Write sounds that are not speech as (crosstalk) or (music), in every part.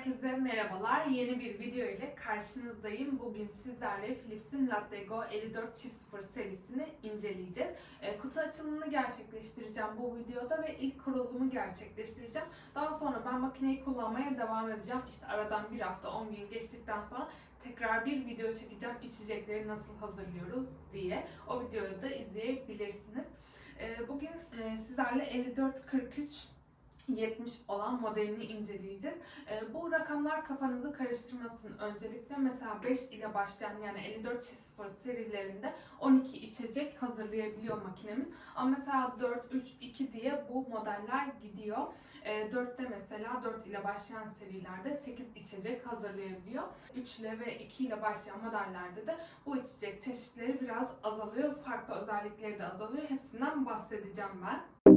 Herkese merhabalar. Yeni bir video ile karşınızdayım. Bugün sizlerle Philips'in Latte Go 54 çift serisini inceleyeceğiz. E, kutu açılımını gerçekleştireceğim bu videoda ve ilk kurulumu gerçekleştireceğim. Daha sonra ben makineyi kullanmaya devam edeceğim. İşte aradan bir hafta 10 gün geçtikten sonra tekrar bir video çekeceğim. İçecekleri nasıl hazırlıyoruz diye. O videoyu da izleyebilirsiniz. E, bugün e, sizlerle 54-43 70 olan modelini inceleyeceğiz. Ee, bu rakamlar kafanızı karıştırmasın. Öncelikle mesela 5 ile başlayan yani 54 çift sıfır serilerinde 12 içecek hazırlayabiliyor makinemiz. Ama mesela 4, 3, 2 diye bu modeller gidiyor. Ee, 4'te mesela 4 ile başlayan serilerde 8 içecek hazırlayabiliyor. 3 ile ve 2 ile başlayan modellerde de bu içecek çeşitleri biraz azalıyor. Farklı özellikleri de azalıyor. Hepsinden bahsedeceğim ben.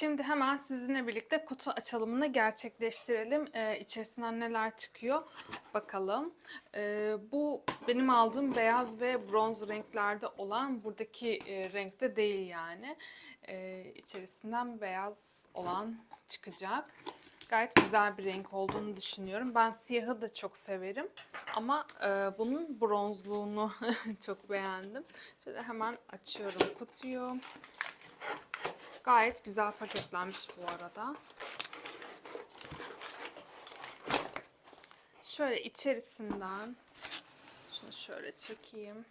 Şimdi hemen sizinle birlikte kutu açılımını gerçekleştirelim. Ee, içerisinden neler çıkıyor bakalım. Ee, bu benim aldığım beyaz ve bronz renklerde olan buradaki e, renkte değil yani. Ee, içerisinden beyaz olan çıkacak. Gayet güzel bir renk olduğunu düşünüyorum. Ben siyahı da çok severim. Ama e, bunun bronzluğunu (laughs) çok beğendim. Şöyle hemen açıyorum kutuyu. Gayet güzel paketlenmiş bu arada. Şöyle içerisinden şunu şöyle çekeyim.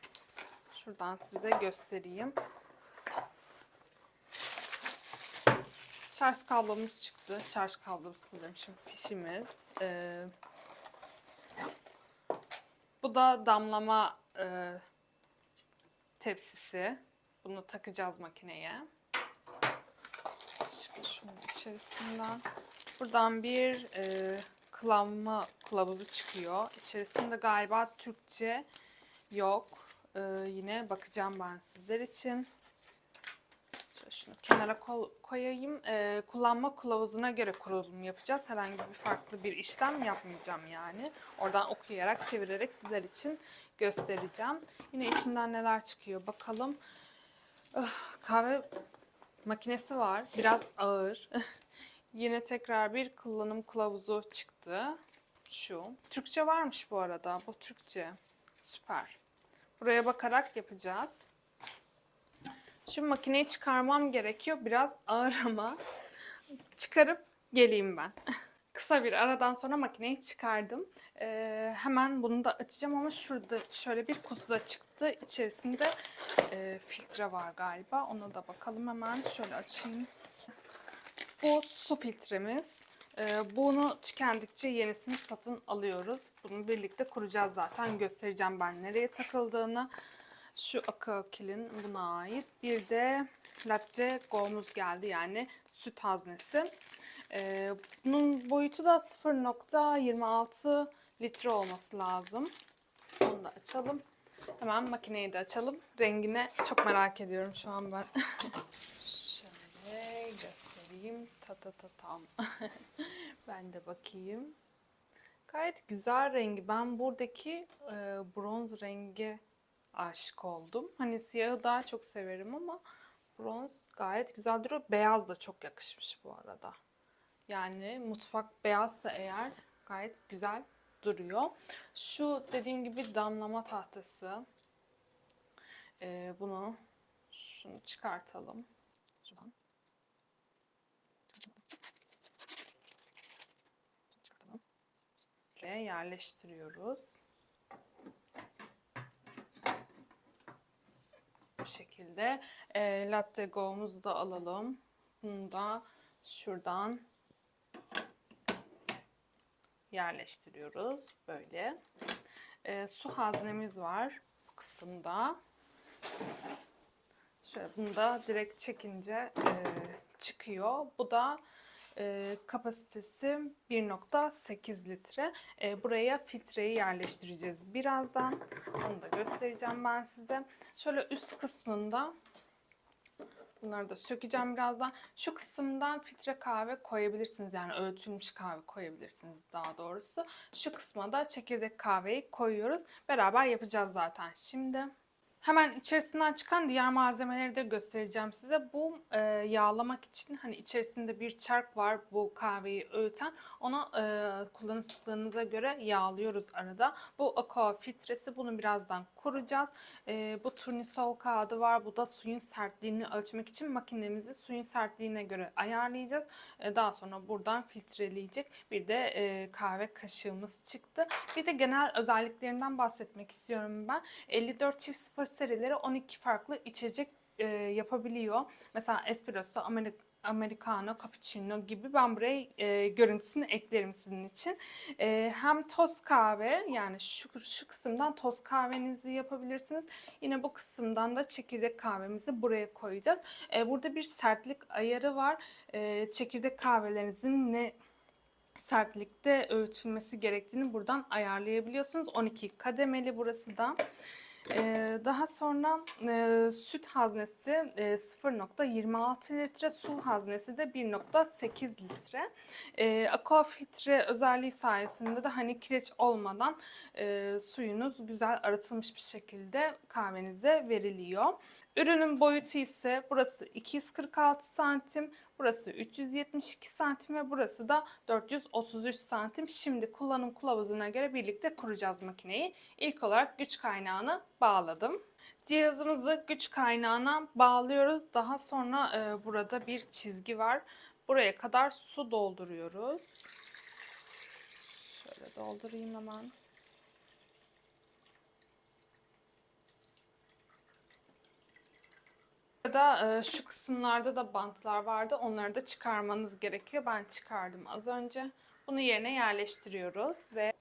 Şuradan size göstereyim. Şarj kablomuz çıktı. Şarj kablosu demişim. Fişimiz. Ee, bu da damlama e, tepsisi. Bunu takacağız makineye. Şimdi şunun içerisinden. Buradan bir e, kılavma kılavuzu çıkıyor. İçerisinde galiba Türkçe yok. E, yine bakacağım ben sizler için. Şöyle şunu kenara koyayım. E, kullanma kılavuzuna göre kurulum yapacağız. Herhangi bir farklı bir işlem yapmayacağım yani. Oradan okuyarak, çevirerek sizler için göstereceğim. Yine içinden neler çıkıyor bakalım. Ah, kahve makinesi var. Biraz ağır. (laughs) Yine tekrar bir kullanım kılavuzu çıktı. Şu. Türkçe varmış bu arada. Bu Türkçe. Süper. Buraya bakarak yapacağız. Şu makineyi çıkarmam gerekiyor. Biraz ağır ama. Çıkarıp geleyim ben. (laughs) Kısa bir aradan sonra makineyi çıkardım. Ee, hemen bunu da açacağım ama şurada şöyle bir kutuda çıktı. İçerisinde e, filtre var galiba. Ona da bakalım hemen. Şöyle açayım. Bu su filtremiz. Ee, bunu tükendikçe yenisini satın alıyoruz. Bunu birlikte kuracağız zaten. Göstereceğim ben nereye takıldığını. Şu Akaokil'in buna ait. Bir de Latte Go'muz geldi yani süt haznesi. Ee, bunun boyutu da 0.26 litre olması lazım. Onu da açalım. Hemen makineyi de açalım. Rengine çok merak ediyorum şu an ben. (laughs) Şöyle göstereyim. Ta ta ta tam. (laughs) ben de bakayım. Gayet güzel rengi. Ben buradaki e, bronz rengi aşık oldum. Hani siyahı daha çok severim ama bronz gayet güzel duruyor. Beyaz da çok yakışmış bu arada. Yani mutfak beyazsa eğer gayet güzel duruyor. Şu dediğim gibi damlama tahtası. Ee, bunu şunu çıkartalım. Şuradan. Çıkartalım. Şuraya yerleştiriyoruz. Bu şekilde. E, latte go'muzu da alalım. Bunu da şuradan yerleştiriyoruz. Böyle. E, su haznemiz var bu kısımda. Şöyle bunu da direkt çekince e, çıkıyor. Bu da e, kapasitesi 1.8 litre. E, buraya filtreyi yerleştireceğiz birazdan. Onu da göstereceğim ben size. Şöyle üst kısmında Bunları da sökeceğim birazdan. Şu kısımdan filtre kahve koyabilirsiniz. Yani öğütülmüş kahve koyabilirsiniz daha doğrusu. Şu kısma da çekirdek kahveyi koyuyoruz. Beraber yapacağız zaten şimdi. Hemen içerisinden çıkan diğer malzemeleri de göstereceğim size. Bu e, yağlamak için hani içerisinde bir çark var bu kahveyi öğüten. Ona e, kullanım sıklığınıza göre yağlıyoruz arada. Bu aqua filtresi bunu birazdan kuracağız. E, bu turnisol kağıdı var. Bu da suyun sertliğini ölçmek için makinemizi suyun sertliğine göre ayarlayacağız. E, daha sonra buradan filtreleyecek. Bir de e, kahve kaşığımız çıktı. Bir de genel özelliklerinden bahsetmek istiyorum ben. 54 çift sıfır serileri 12 farklı içecek e, yapabiliyor. Mesela espresso, Amerik Americano, cappuccino gibi ben buraya e, görüntüsünü eklerim sizin için. E, hem toz kahve yani şu, şu kısımdan toz kahvenizi yapabilirsiniz. Yine bu kısımdan da çekirdek kahvemizi buraya koyacağız. E, burada bir sertlik ayarı var. E, çekirdek kahvelerinizin ne sertlikte öğütülmesi gerektiğini buradan ayarlayabiliyorsunuz. 12 kademeli burası da. Daha sonra e, süt haznesi e, 0.26 litre, su haznesi de 1.8 litre. E, aquafiltre özelliği sayesinde de hani kireç olmadan e, suyunuz güzel arıtılmış bir şekilde kahvenize veriliyor. Ürünün boyutu ise burası 246 santim, burası 372 santim ve burası da 433 santim. Şimdi kullanım kılavuzuna göre birlikte kuracağız makineyi. İlk olarak güç kaynağını bağladım. Cihazımızı güç kaynağına bağlıyoruz. Daha sonra e, burada bir çizgi var. Buraya kadar su dolduruyoruz. Şöyle doldurayım hemen. Burada e, şu kısımlarda da bantlar vardı. Onları da çıkarmanız gerekiyor. Ben çıkardım az önce. Bunu yerine yerleştiriyoruz ve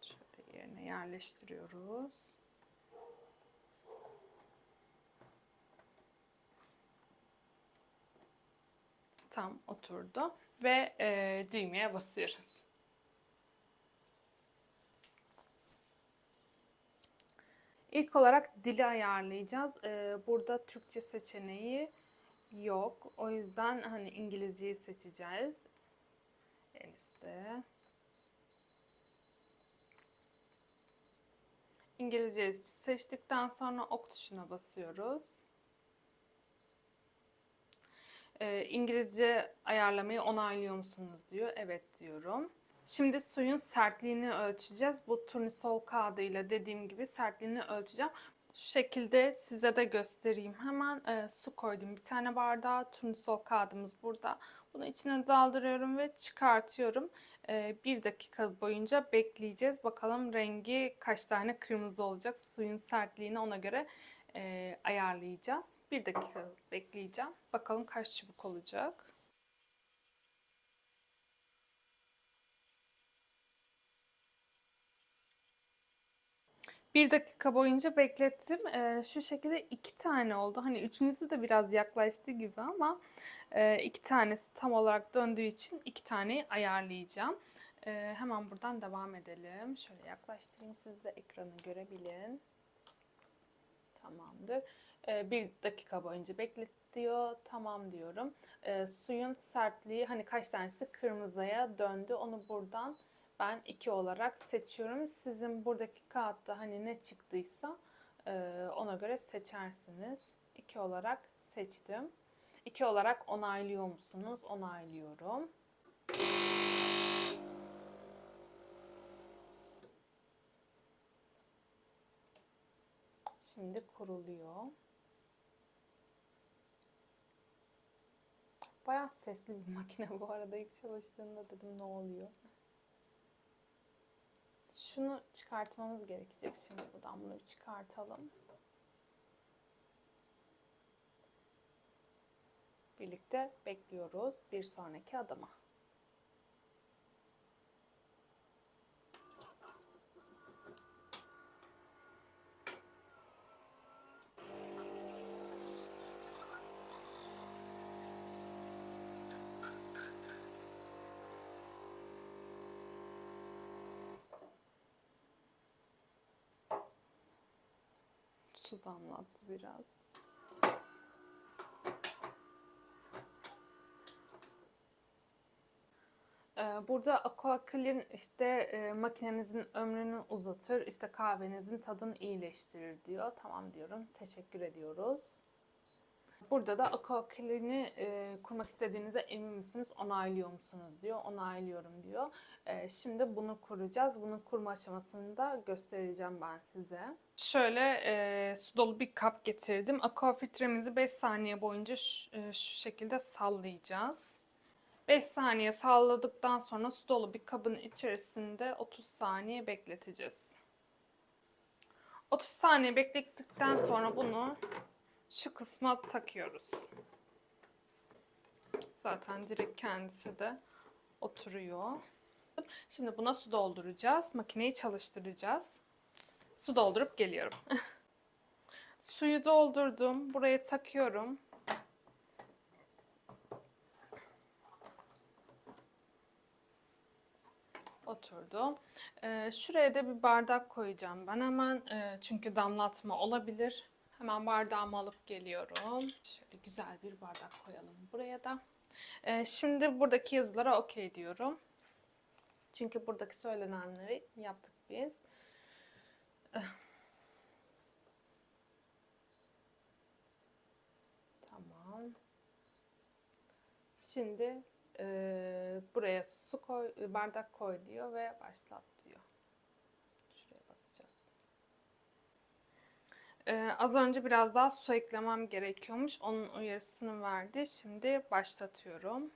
şöyle yerine yerleştiriyoruz. Tam oturdu ve e, düğmeye basıyoruz. İlk olarak dili ayarlayacağız. Ee, burada Türkçe seçeneği yok. O yüzden hani İngilizceyi seçeceğiz. En üstte. İngilizce seçtikten sonra ok tuşuna basıyoruz. Ee, İngilizce ayarlamayı onaylıyor musunuz diyor. Evet diyorum. Şimdi suyun sertliğini ölçeceğiz. Bu turnisol kağıdıyla dediğim gibi sertliğini ölçeceğim. Şu şekilde size de göstereyim. Hemen e, su koydum. Bir tane bardağa turnisol kağıdımız burada. Bunu içine daldırıyorum ve çıkartıyorum. E, bir dakika boyunca bekleyeceğiz. Bakalım rengi kaç tane kırmızı olacak. Suyun sertliğini ona göre e, ayarlayacağız. Bir dakika bekleyeceğim. Bakalım kaç çubuk olacak. Bir dakika boyunca beklettim. Ee, şu şekilde iki tane oldu. Hani üçüncüsü de biraz yaklaştı gibi ama e, iki tanesi tam olarak döndüğü için iki taneyi ayarlayacağım. Ee, hemen buradan devam edelim. Şöyle yaklaştırayım siz de ekranı görebilin. Tamamdır. Ee, bir dakika boyunca beklet diyor. Tamam diyorum. Ee, suyun sertliği hani kaç tanesi kırmızıya döndü. Onu buradan ben 2 olarak seçiyorum. Sizin buradaki kağıtta hani ne çıktıysa e, ona göre seçersiniz. 2 olarak seçtim. 2 olarak onaylıyor musunuz? Onaylıyorum. Şimdi kuruluyor. Bayağı sesli bir (laughs) makine bu arada ilk çalıştığında dedim ne oluyor. Şunu çıkartmamız gerekecek şimdi buradan bunu bir çıkartalım. Birlikte bekliyoruz bir sonraki adıma. Su damlattı biraz. Ee, Burada Aqua Clean işte e, makinenizin ömrünü uzatır, işte kahvenizin tadını iyileştirir diyor. Tamam diyorum. Teşekkür ediyoruz. Burada da Clean'i e, kurmak istediğinize emin misiniz? Onaylıyor musunuz diyor. Onaylıyorum diyor. E, şimdi bunu kuracağız. Bunu kurma aşamasını da göstereceğim ben size. Şöyle e, su dolu bir kap getirdim. Aqua filtremizi 5 saniye boyunca şu, e, şu şekilde sallayacağız. 5 saniye salladıktan sonra su dolu bir kabın içerisinde 30 saniye bekleteceğiz. 30 saniye beklettikten sonra bunu şu kısma takıyoruz. Zaten direkt kendisi de oturuyor. Şimdi buna su dolduracağız. Makineyi çalıştıracağız. Su doldurup geliyorum. (laughs) Suyu doldurdum. Buraya takıyorum. Oturdu. Ee, şuraya da bir bardak koyacağım ben hemen. Ee, çünkü damlatma olabilir. Hemen bardağımı alıp geliyorum. Şöyle güzel bir bardak koyalım buraya da. Ee, şimdi buradaki yazılara okey diyorum. Çünkü buradaki söylenenleri yaptık biz. (sighs) Tamam. Şimdi e, buraya su koy, bardak koy diyor ve başlat diyor. Şuraya basacağız. E, az önce biraz daha su eklemem gerekiyormuş. Onun uyarısını verdi. Şimdi başlatıyorum.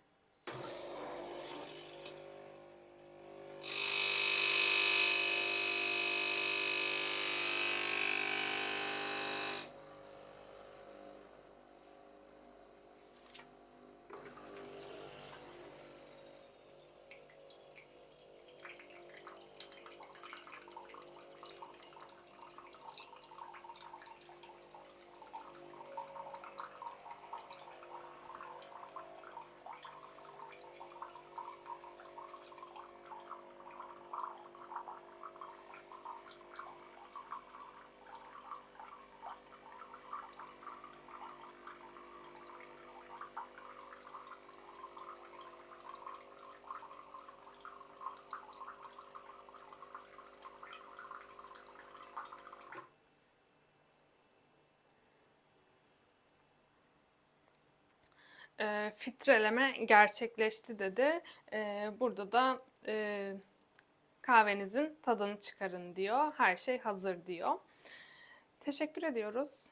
E, filtreleme gerçekleşti dedi. E, burada da e, kahvenizin tadını çıkarın diyor. Her şey hazır diyor. Teşekkür ediyoruz.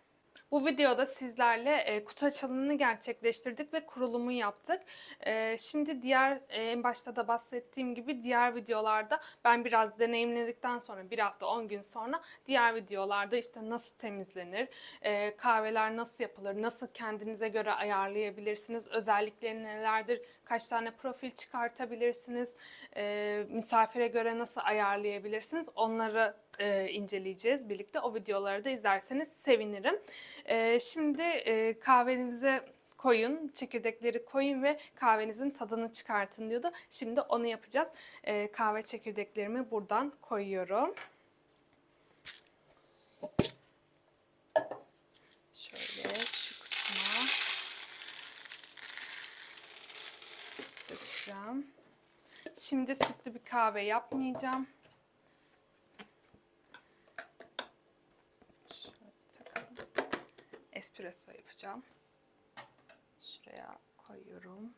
Bu videoda sizlerle e, kutu açılımını gerçekleştirdik ve kurulumu yaptık. E, şimdi diğer e, en başta da bahsettiğim gibi diğer videolarda ben biraz deneyimledikten sonra bir hafta 10 gün sonra diğer videolarda işte nasıl temizlenir, e, kahveler nasıl yapılır, nasıl kendinize göre ayarlayabilirsiniz, özellikleri nelerdir, kaç tane profil çıkartabilirsiniz, e, misafire göre nasıl ayarlayabilirsiniz onları e, inceleyeceğiz birlikte. O videoları da izlerseniz sevinirim. E, şimdi e, kahvenize koyun, çekirdekleri koyun ve kahvenizin tadını çıkartın diyordu. Şimdi onu yapacağız. E, kahve çekirdeklerimi buradan koyuyorum. Şöyle şu kısma dökeceğim. Şimdi sütlü bir kahve yapmayacağım. Şöyle takalım. Espresso yapacağım. Şuraya koyuyorum.